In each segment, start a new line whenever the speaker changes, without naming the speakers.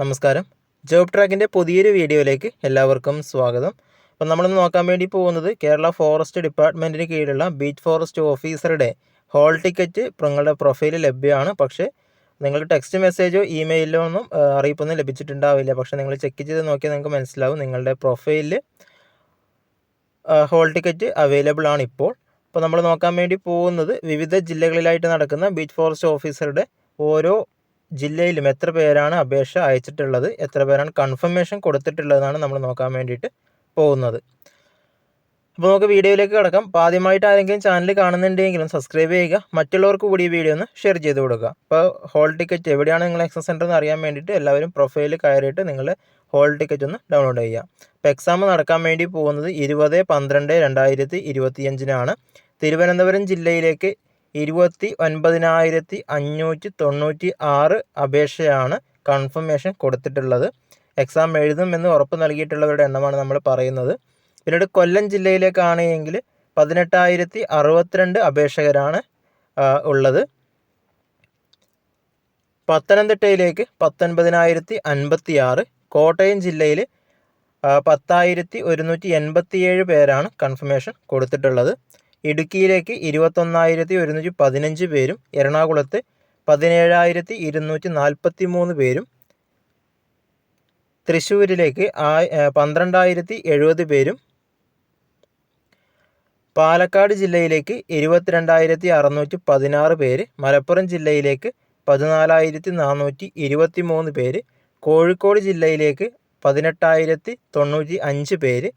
നമസ്കാരം. ജോബ് ട്രാക്കിന്റെ പുതിയൊരു വീഡിയോയിലേക്ക് എല്ലാവർക്കും സ്വാഗതം. അപ്പം നമ്മളിന്ന് നോക്കാൻ വേണ്ടി പോകുന്നത് കേരള ഫോറസ്റ്റ് ഡിപ്പാർട്ട്മെന്റിന് കീഴിലുള്ള ബീച്ച് ഫോറസ്റ്റ് ഓഫീസറുടെ ഹോൾ ടിക്കറ്റ് നിങ്ങളുടെ പ്രൊഫൈലിൽ ലഭ്യമാണ്. പക്ഷേ നിങ്ങൾ ടെക്സ്റ്റ് മെസ്സേജോ ഇമെയിലോ ഒന്നും അറിയിപ്പൊന്നും ലഭിച്ചിട്ടുണ്ടാവില്ല. പക്ഷേ നിങ്ങൾ ചെക്ക് ചെയ്ത് നോക്കിയാൽ നിങ്ങൾക്ക് മനസ്സിലാവും നിങ്ങളുടെ പ്രൊഫൈലിൽ ഹോൾ ടിക്കറ്റ് അവൈലബിൾ ആണ് ഇപ്പോൾ. അപ്പോൾ നമ്മൾ നോക്കാൻ വേണ്ടി പോകുന്നത് വിവിധ ജില്ലകളിലായിട്ട് നടക്കുന്ന ബീച്ച് ഫോറസ്റ്റ് ഓഫീസറുടെ ഓരോ ജില്ലയിലും എത്ര പേരാണ് അപേക്ഷ അയച്ചിട്ടുള്ളത് എത്ര പേരാണ് കൺഫർമേഷൻ കൊടുത്തിട്ടുള്ളതെന്നാണ് നമ്മൾ നോക്കാൻ വേണ്ടിയിട്ട് പോകുന്നത്. അപ്പോൾ നമുക്ക് വീഡിയോയിലേക്ക് കിടക്കാം. അപ്പോൾ ആദ്യമായിട്ട് ആരെങ്കിലും ചാനൽ കാണുന്നുണ്ടെങ്കിലും സബ്സ്ക്രൈബ് ചെയ്യുക. മറ്റുള്ളവർക്ക് കൂടി ഈ വീഡിയോ ഒന്ന് ഷെയർ ചെയ്ത് കൊടുക്കുക. അപ്പോൾ ഹോൾ ടിക്കറ്റ് എവിടെയാണ് നിങ്ങൾ എക്സാം സെന്റർ എന്ന് അറിയാൻ വേണ്ടിയിട്ട് എല്ലാവരും പ്രൊഫൈലിൽ കയറിയിട്ട് നിങ്ങൾ ഹോൾ ടിക്കറ്റ് ഒന്ന് ഡൗൺലോഡ് ചെയ്യുക. അപ്പോൾ എക്സാം നടക്കാൻ വേണ്ടി പോകുന്നത് ഇരുപത് പന്ത്രണ്ട് രണ്ടായിരത്തി ഇരുപത്തിയഞ്ചിനാണ്. തിരുവനന്തപുരം ജില്ലയിലേക്ക് ഇരുപത്തി ഒൻപതിനായിരത്തി അഞ്ഞൂറ്റി തൊണ്ണൂറ്റി ആറ് അപേക്ഷയാണ് കൺഫർമേഷൻ കൊടുത്തിട്ടുള്ളത്. എക്സാം എഴുതുമെന്ന് ഉറപ്പ് നൽകിയിട്ടുള്ളവരുടെ എണ്ണമാണ് നമ്മൾ പറയുന്നത്. പിന്നീട് കൊല്ലം ജില്ലയിലേക്കാണെങ്കിൽ പതിനെട്ടായിരത്തി അറുപത്തിരണ്ട് അപേക്ഷകരാണ് ഉള്ളത്. പത്തനംതിട്ടയിലേക്ക് പത്തൊൻപതിനായിരത്തി അൻപത്തി ആറ് കോട്ടയം ജില്ലയിൽ പത്തായിരത്തി ഒരുന്നൂറ്റി എൺപത്തിയേഴ് പേരാണ് കൺഫർമേഷൻ കൊടുത്തിട്ടുള്ളത്. ഇടുക്കിയിലേക്ക് ഇരുപത്തൊന്നായിരത്തി ഒരുന്നൂറ്റി പതിനഞ്ച് പേരും എറണാകുളത്ത് പതിനേഴായിരത്തി ഇരുന്നൂറ്റി നാൽപ്പത്തി മൂന്ന് പേരും തൃശ്ശൂരിലേക്ക് ആ പന്ത്രണ്ടായിരത്തി എഴുപത് പേരും പാലക്കാട് ജില്ലയിലേക്ക് ഇരുപത്തിരണ്ടായിരത്തി അറുന്നൂറ്റി പതിനാറ് പേര് മലപ്പുറം ജില്ലയിലേക്ക് പതിനാലായിരത്തി നാനൂറ്റി ഇരുപത്തി മൂന്ന് പേര് കോഴിക്കോട് ജില്ലയിലേക്ക് പതിനെട്ടായിരത്തി തൊണ്ണൂറ്റി അഞ്ച് പേര്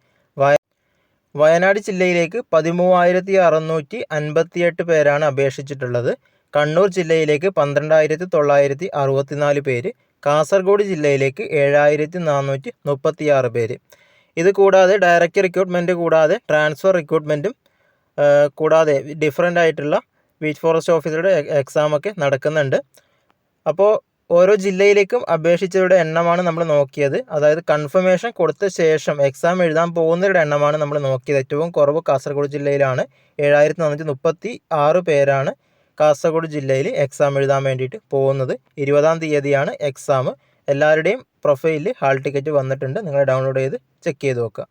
വയനാട് ജില്ലയിലേക്ക് പതിമൂവായിരത്തി അറുന്നൂറ്റി അൻപത്തിയെട്ട് പേരാണ് അപേക്ഷിച്ചിട്ടുള്ളത്. കണ്ണൂർ ജില്ലയിലേക്ക് പന്ത്രണ്ടായിരത്തി തൊള്ളായിരത്തി അറുപത്തിനാല് പേര് കാസർഗോഡ് ജില്ലയിലേക്ക് ഏഴായിരത്തി നാനൂറ്റി മുപ്പത്തിയാറ് പേര്. ഇത് കൂടാതെ ഡയറക്റ്റ് റിക്രൂട്ട്മെന്റ് കൂടാതെ ട്രാൻസ്ഫർ റിക്രൂട്ട്മെന്റും കൂടാതെ ഡിഫറന്റ് ആയിട്ടുള്ള ബീച്ച് ഫോറസ്റ്റ് ഓഫീസറുടെ എക്സാമൊക്കെ നടക്കുന്നുണ്ട്. അപ്പോൾ ഓരോ ജില്ലയിലേക്കും അപേക്ഷിച്ചവരുടെ എണ്ണമാണ് നമ്മൾ നോക്കിയത്. അതായത് കൺഫർമേഷൻ കൊടുത്ത ശേഷം എക്സാം എഴുതാൻ പോകുന്നവരുടെ എണ്ണമാണ് നമ്മൾ നോക്കിയത്. ഏറ്റവും കുറവ് കാസർഗോഡ് ജില്ലയിലാണ്. ഏഴായിരത്തി നാനൂറ്റി മുപ്പത്തി ആറ് പേരാണ് കാസർഗോഡ് ജില്ലയിൽ എക്സാം എഴുതാൻ വേണ്ടിയിട്ട് പോകുന്നത്. ഇരുപതാം തീയതിയാണ് എക്സാം എല്ലാവരുടെയും പ്രൊഫൈലിൽ ഹാൾ ടിക്കറ്റ് വന്നിട്ടുണ്ട്. നിങ്ങൾ ഡൗൺലോഡ് ചെയ്ത് ചെക്ക് ചെയ്ത് നോക്കുക.